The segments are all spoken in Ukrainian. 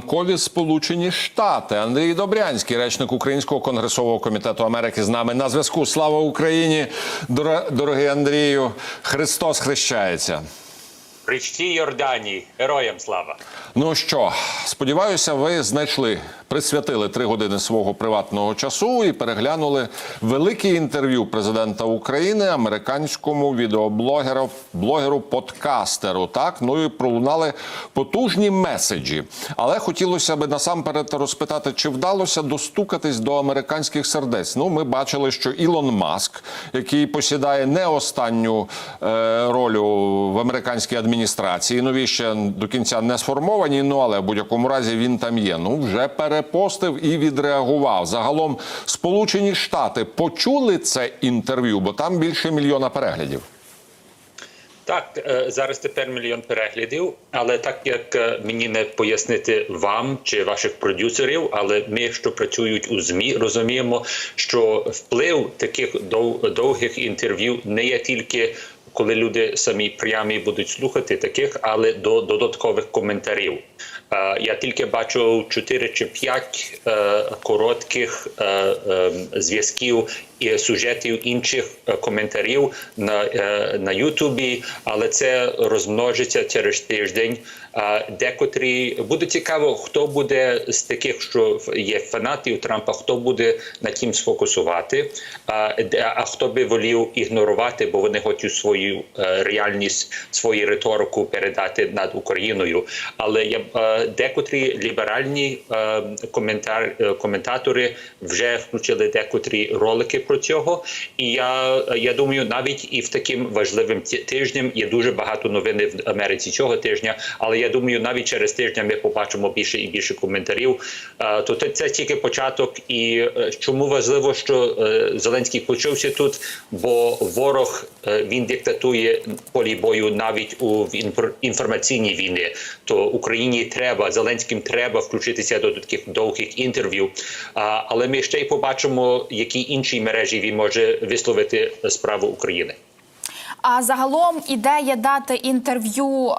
Кові Сполучені Штати Андрій Добрянський, речник Українського конгресового комітету Америки, з нами на зв'язку. Слава Україні! Дорогий Андрію, Христос хрещається. Річці Йорданії, героям слава. Ну що, сподіваюся, ви знайшли, присвятили три години свого приватного часу і переглянули велике інтерв'ю президента України американському відеоблогеру блогеру подкастеру. Так ну і пролунали потужні меседжі. Але хотілося б насамперед розпитати, чи вдалося достукатись до американських сердець. Ну, ми бачили, що Ілон Маск, який посідає не останню е, роль в американській адміністрації, нові ще до кінця не сформовані. Ну але в будь-якому разі він там є. Ну вже перепостив і відреагував. Загалом Сполучені Штати почули це інтерв'ю, бо там більше мільйона переглядів. Так, е, зараз тепер мільйон переглядів, але так як е, мені не пояснити вам чи ваших продюсерів, але ми, що працюють у ЗМІ, розуміємо, що вплив таких довгих інтерв'ю не є тільки. Коли люди самі прямі будуть слухати таких, але до додаткових коментарів. Е, Я тільки бачу 4 чи 5 е, коротких е, зв'язків і сюжетів інших коментарів на, на Ютубі, але це розмножиться через тиждень. Декотрі буде цікаво, хто буде з таких, що є фанатів Трампа, хто буде на тім сфокусувати, а, хто би волів ігнорувати, бо вони хочуть свою реальність, свою риторику передати над Україною. Але я декотрі ліберальні е, коментар, е, коментатори вже включили декотрі ролики про цього. І я, я думаю, навіть і в таким важливим тижнем є дуже багато новин в Америці цього тижня. Але я думаю, навіть через тиждень ми побачимо більше і більше коментарів. Е, То це, тільки початок. І чому важливо, що Зеленський почувся тут, бо ворог він диктатує полі бою навіть у інформаційній війни. То Україні треба Зеленським треба включитися до таких довгих інтерв'ю. Але ми ще й побачимо, які інші мережі він може висловити справу України. А загалом ідея дати інтерв'ю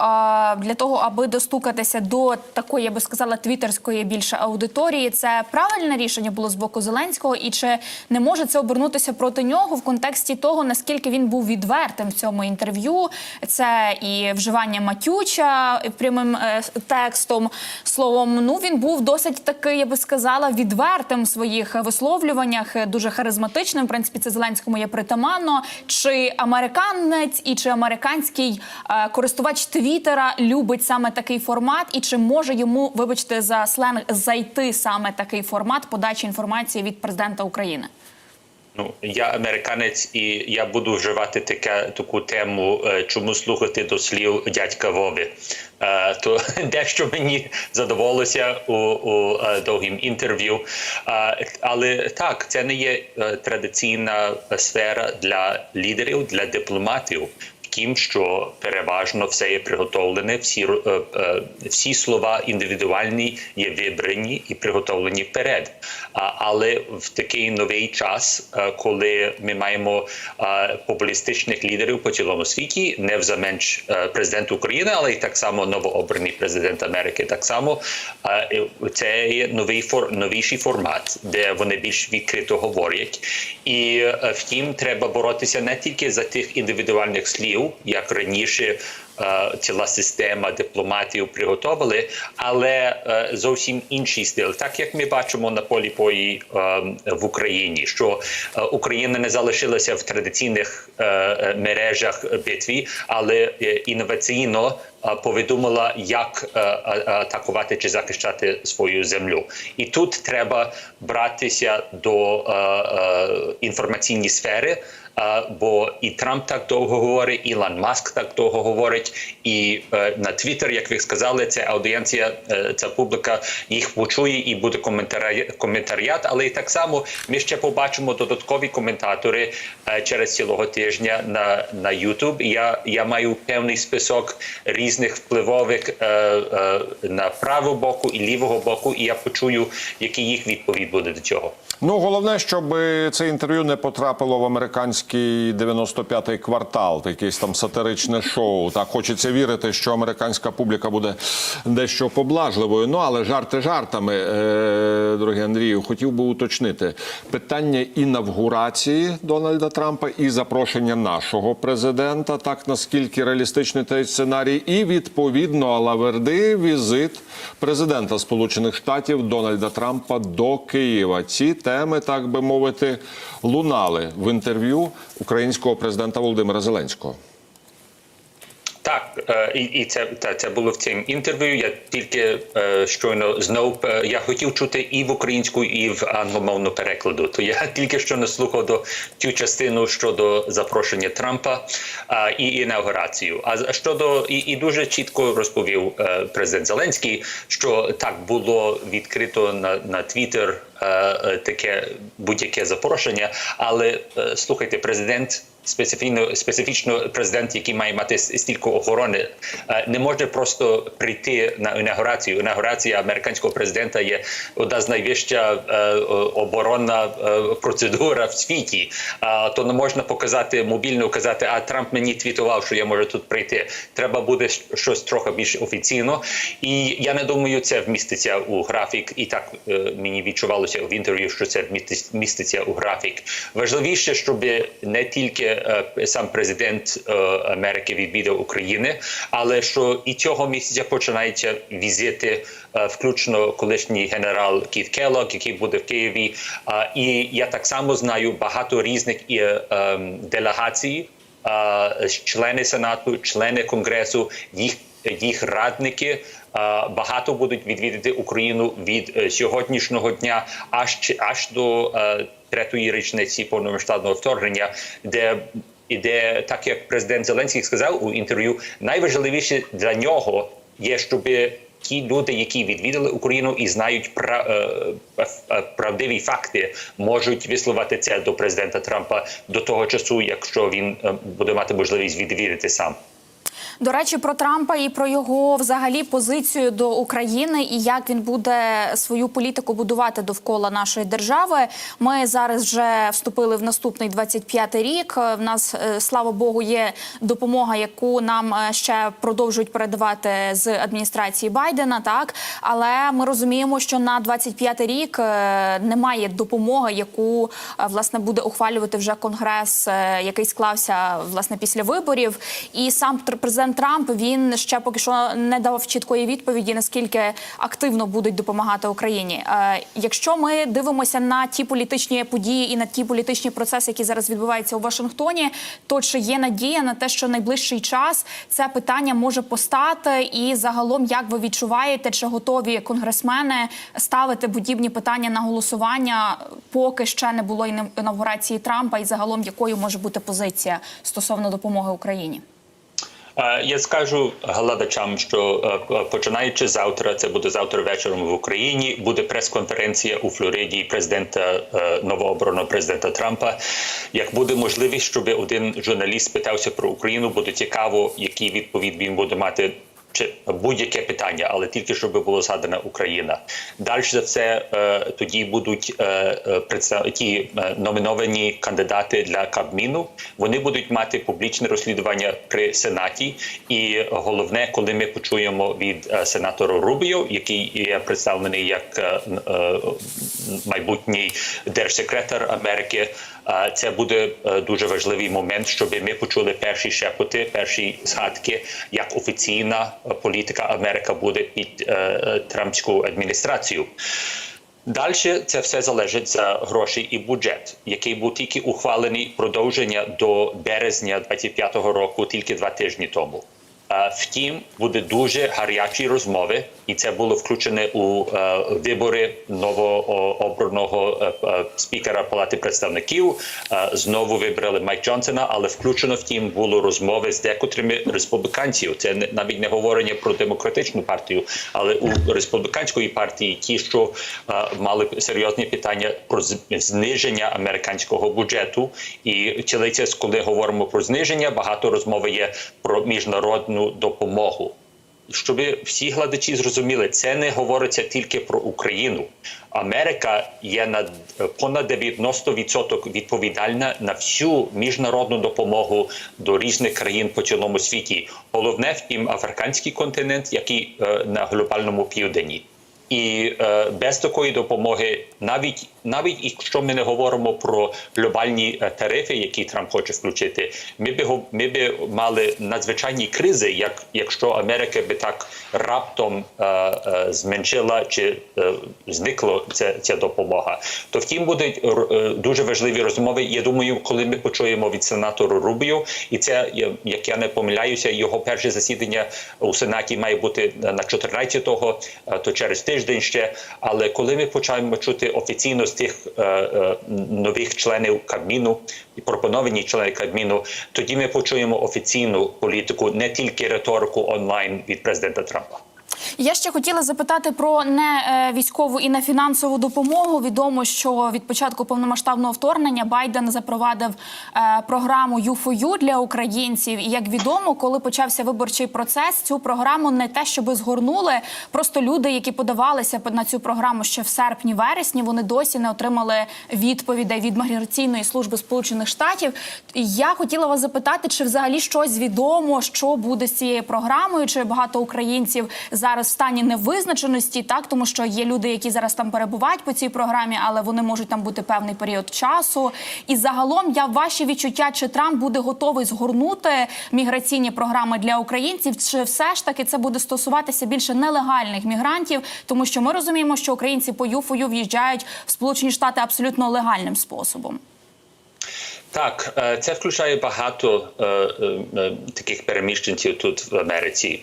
для того, аби достукатися до такої, я би сказала, твіттерської більше аудиторії. Це правильне рішення було з боку Зеленського, і чи не може це обернутися проти нього в контексті того, наскільки він був відвертим в цьому інтерв'ю? Це і вживання матюча прямим е, текстом. Словом, ну він був досить такий, я би сказала, відвертим в своїх висловлюваннях, е, дуже харизматичним. В принципі, це Зеленському є притаманно. Чи американець і чи американський е, користувач Твіттера любить саме такий формат, і чи може йому, вибачте, за сленг зайти саме такий формат подачі інформації від президента України? Ну, я американець, і я буду вживати таке таку тему, е, чому слухати до слів дядька Вови. Е, То дещо мені задоволося у, у е, довгім інтерв'ю. Але так, це не є традиційна сфера для лідерів, для дипломатів. Тим, що переважно все є приготовлене, всі е, е, всі слова індивідуальні є вибрані і приготовлені вперед. Але в такий новий час, е, коли ми маємо популістичних лідерів по цілому світі, не взаменш президент України, але й так само новообраний президент Америки. Так само це є новий фор новіший формат, де вони більш відкрито говорять. І втім, треба боротися не тільки за тих індивідуальних слів, як раніше. е, Ціла система дипломатів приготовили, але е, зовсім інший стиль, так як ми бачимо на полі бої е, в Україні, що Україна не залишилася в традиційних мережах битві, але інноваційно повідомила, як е, атакувати чи захищати свою землю. І тут треба братися до е, е, інформаційної сфери. Бо і Трамп так довго говорить, Ілон Маск так довго говорить, і е, на Твіттер, як ви сказали, це аудієнція, е, ця публіка їх почує і буде коментарі, коментаріат. Але і так само ми ще побачимо додаткові коментатори е, через цілого тижня на, на YouTube. Я, я маю певний список різних. Різних впливових е, е, на праву боку і лівого боку, і я почую, який їх відповідь буде до цього. Ну, головне, щоб це інтерв'ю не потрапило в американський 95-й квартал, якесь там сатиричне шоу. Так хочеться вірити, що американська публіка буде дещо поблажливою. Ну але жарти жартами, е, дорогі Андрію, хотів би уточнити питання інавгурації Дональда Трампа і запрошення нашого президента. Так наскільки реалістичний цей сценарій, і відповідно Алаверди візит президента Сполучених Штатів Дональда Трампа до Києва. Ці теми, так би мовити, лунали в інтерв'ю українського президента Володимира Зеленського. Так, е, і, і це та це було в цьому інтерв'ю. Я тільки е, щойно знов е, я хотів чути і в українську, і в англомовну перекладу. То я тільки що не слухав до цю частину щодо запрошення Трампа а, і інаугурацію. А щодо і, і дуже чітко розповів е, президент Зеленський, що так було відкрито на на Твіттер е, е, таке будь-яке запрошення. Але е, слухайте, президент специфічно специфічно президент, який має мати стільки охорони, е, не може просто прийти на інаугурацію. Інаугурація американського президента є одна з найвища е, оборонна е, процедура в світі. То не можна показати мобільно, казати, а Трамп мені твітував, що я можу тут прийти. Треба буде щось трохи більш офіційно. І я не думаю, це вміститься у графік. І так мені відчувалося в інтерв'ю, що це вміститься- у графік. Важливіше, щоб не тільки сам президент е, Америки відвідав України, але що і цього місяця починаються візити, е, включно колишній генерал Кіт Келлог, який буде в Києві. І я так само знаю багато різних е, ем, делегацій, е, члени сенату, члени конгресу, їх їх радники багато будуть відвідати Україну від е, сьогоднішнього дня аж аж до е, третьої річниці повномасштабного вторгнення, де і де, так як президент Зеленський сказав у інтерв'ю, найважливіше для нього є, щоб ті люди, які відвідали Україну і знають пра, е, е, правдиві факти, можуть висловити це до президента Трампа до того часу, якщо він е, буде мати можливість відвідати сам. До речі, про Трампа і про його взагалі позицію до України і як він буде свою політику будувати довкола нашої держави. Ми зараз вже вступили в наступний 25-й рік. В нас, е, слава Богу, є допомога, яку нам е, ще продовжують передавати з адміністрації Байдена. Так, але ми розуміємо, що на 25-й рік е, немає допомоги, яку власне буде ухвалювати вже конгрес, який склався власне після виборів. І сам тр- президент Трамп він ще поки що не дав чіткої відповіді, наскільки активно будуть допомагати Україні. Е, Якщо ми дивимося на ті політичні події і на ті політичні процеси, які зараз відбуваються у Вашингтоні, то чи є надія на те, що найближчий час це питання може постати, і загалом, як ви відчуваєте, чи готові конгресмени ставити подібні питання на голосування, поки ще не було іна- інавгурації Трампа, і загалом якою може бути позиція стосовно допомоги Україні? Е, Я скажу глядачам, що е, починаючи завтра, це буде завтра вечором в Україні. Буде прес-конференція у Флориді президента е, новообраного президента Трампа. Як буде можливість, щоб один журналіст спитався про Україну, буде цікаво, який відповідь він буде мати. Чи будь-яке питання, але тільки щоб було згадана Україна. Далі за все е, тоді будуть е, е, ті номіновані кандидати для Кабміну. Вони будуть мати публічне розслідування при сенаті. І головне, коли ми почуємо від сенатора Рубіо, який є представлений як майбутній держсекретар Америки. Це буде е, дуже важливий момент, щоб ми почули перші шепоти, перші згадки, як офіційна е, політика Америка буде під е, трампську адміністрацію. Далі це все залежить за гроші і бюджет, який був тільки ухвалений продовження до березня 25-го року, тільки два тижні тому. Втім, буде дуже гарячі розмови, і це було включене у е, вибори новообраного е, е, спікера Палати представників. Знову вибрали Майк Джонсона, але включено втім було розмови з декотрими республіканців. Це навіть не говорення про демократичну партію, але у республіканської партії ті, що мали серйозні питання про зниження американського бюджету. І чилиця, коли говоримо про зниження, багато розмови є про міжнародну допомогу. щоб всі глядачі зрозуміли, це не говориться тільки про Україну. Америка є на понад 90% відповідальна на всю міжнародну допомогу до різних країн по цілому світі. Головне втім африканський континент, який е, на глобальному південні. І е, без такої допомоги, навіть навіть якщо ми не говоримо про глобальні е, тарифи, які Трамп хоче включити, ми би ми би мали надзвичайні кризи, як якщо Америка би так раптом е, е, зменшила чи е, зникла ця, ця допомога. То втім будуть е, дуже важливі розмови. Я думаю, коли ми почуємо від сенатора Рубіо, і це як я не помиляюся, його перше засідання у сенаті має бути на 14-го, е, то через тиждень ще. Але коли ми почнемо чути офіційно з тих е, е, нових членів Кабміну і пропоновані члени Кабміну, тоді ми почуємо офіційну політику, не тільки риторику онлайн від президента Трампа. Я ще хотіла запитати про не е, військову і не фінансову допомогу. Відомо, що від початку повномасштабного вторгнення Байден запровадив е, програму «You4You» для українців. І як відомо, коли почався виборчий процес, цю програму не те, щоби згорнули. Просто люди, які подавалися на цю програму ще в серпні-вересні, вони досі не отримали відповідей від міграційної служби Сполучених Штатів. Я хотіла вас запитати, чи взагалі щось відомо, що буде з цією програмою, чи багато українців зараз в стані невизначеності, так тому що є люди, які зараз там перебувають по цій програмі, але вони можуть там бути певний період часу. І загалом я ваші відчуття, чи Трамп буде готовий згорнути міграційні програми для українців, чи все ж таки це буде стосуватися більше нелегальних мігрантів, тому що ми розуміємо, що українці по ЮФОЮ в'їжджають в Сполучені Штати абсолютно легальним способом. Так, е, це включає багато е, е, таких переміщенців тут в Америці.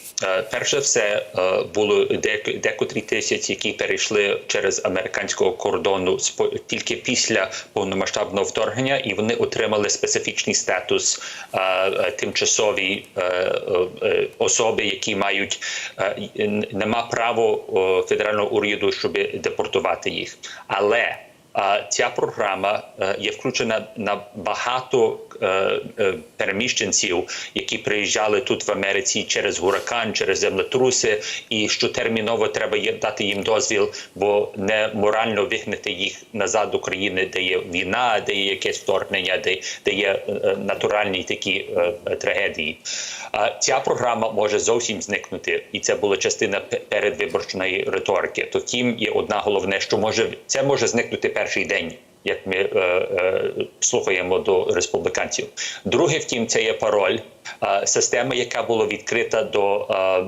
Перше все е, було дек- декотрі тисячі, які перейшли через американського кордону тільки після повномасштабного вторгнення, і вони отримали специфічний статус тимчасові особи, які мають е, нема права федерального уряду, щоб депортувати їх. Але ця програма е, є включена на багато е, е, переміщенців, які приїжджали тут в Америці через гуракан, через землетруси, і що терміново треба дати їм дозвіл, бо не морально вигнати їх назад до країни, де є війна, де є якесь вторгнення, де, де є натуральні такі трагедії. Ця програма може зовсім зникнути, і це була частина пе- передвиборчої риторики. То втім, є одна головне, що може це може зникнути перший день. Як ми е, е, слухаємо до республіканців, друге, втім, це є пароль, е, система, яка була відкрита до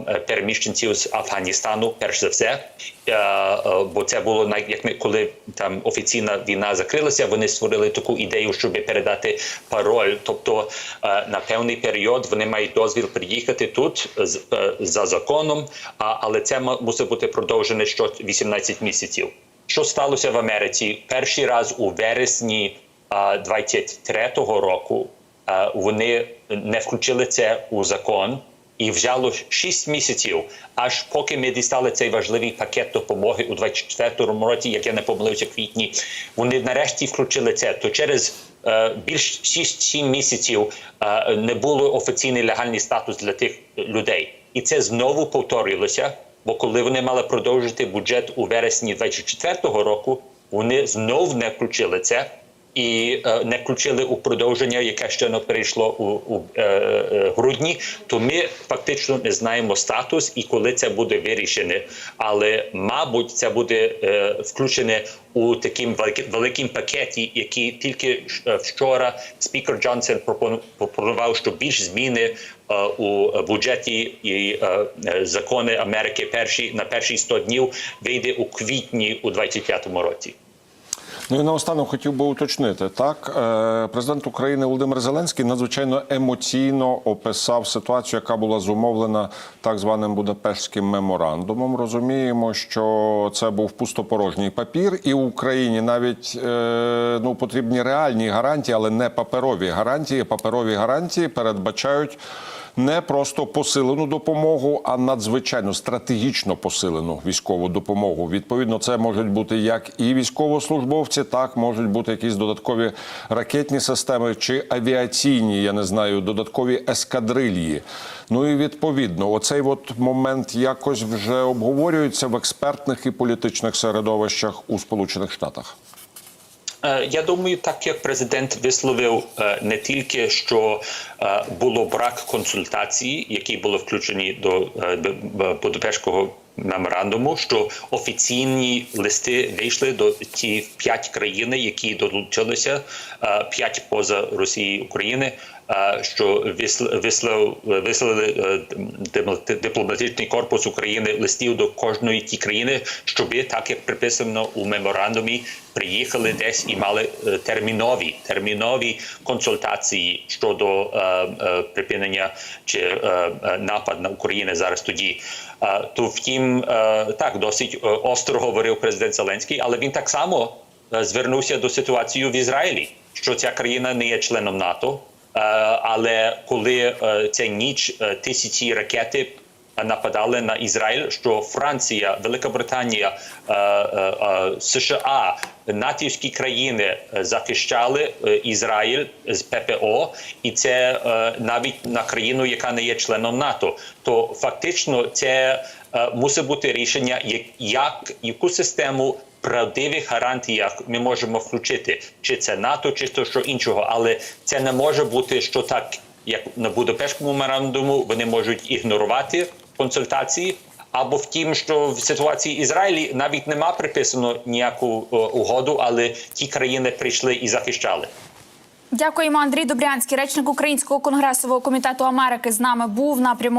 е, переміщенців з Афганістану, перш за все, е, е, бо це було як ми коли там офіційна війна закрилася, вони створили таку ідею, щоб передати пароль. Тобто е, на певний період вони мають дозвіл приїхати тут з- е, за законом, а, але це мусить бути продовжене що 18 місяців. Що сталося в Америці? Перший раз у вересні а, 23-го року вони не включили це у закон. І взяло 6 місяців, аж поки ми дістали цей важливий пакет допомоги у 24-му році, як я не помилився, квітні. Вони нарешті включили це. То через е, більш 6-7 місяців е, не було офіційний легальний статус для тих людей, і це знову повторилося. Бо коли вони мали продовжити бюджет у вересні 24-го року, вони знов не включили це і е, не включили у продовження, яке ще не перейшло у, у е, е, грудні. То ми фактично не знаємо статус і коли це буде вирішене. Але мабуть, це буде включене у таким великим, пакеті, який тільки вчора спікер Джонсон пропонував, що більш зміни у бюджеті і закони Америки перші на перші 100 днів вийде у квітні у 25-му році. Ну і наостанок хотів би уточнити так. е, Президент України Володимир Зеленський надзвичайно емоційно описав ситуацію, яка була зумовлена так званим Будапештським меморандумом. Розуміємо, що це був пустопорожній папір, і в Україні навіть е, ну потрібні реальні гарантії, але не паперові гарантії. Паперові гарантії передбачають. Не просто посилену допомогу, а надзвичайно стратегічно посилену військову допомогу. Відповідно, це можуть бути як і військовослужбовці, так можуть бути якісь додаткові ракетні системи чи авіаційні, я не знаю, додаткові ескадрильї. Ну і відповідно, оцей от момент якось вже обговорюється в експертних і політичних середовищах у Сполучених Штатах. Е, Я думаю, так як президент висловив е, не тільки що е, було брак консультації, які були включені до Будапештського меморандуму, що офіційні листи вийшли до ті п'ять країн, які долучилися, п'ять поза Росії України. Що висл- вислав вислали е, дипломатичний корпус України листів до кожної ті країни, щоб так як приписано у меморандумі, приїхали десь і мали е, термінові термінові консультації щодо е, припинення чи напад на Україну зараз тоді. То втім, так досить остро говорив президент Зеленський, але він так само звернувся до ситуації в Ізраїлі, що ця країна не є членом НАТО. Е, Але коли е, ця ніч е, тисячі ракети нападали на Ізраїль, що Франція, Велика Британія, США, натівські країни захищали Ізраїль з ППО, і це навіть на країну, яка не є членом НАТО. То фактично це мусить бути рішення, як яку систему правдивих гарантіях ми можемо включити, чи це НАТО, чи то що іншого, але це не може бути що так, як на Будапештському меморандуму, вони можуть ігнорувати консультації. Або в тім, що в ситуації Ізраїлі навіть нема приписано ніяку е, угоду, але ті країни прийшли і захищали. Дякуємо, Андрій Добрянський, речник Українського конгресового комітету Америки, з нами був на прямому.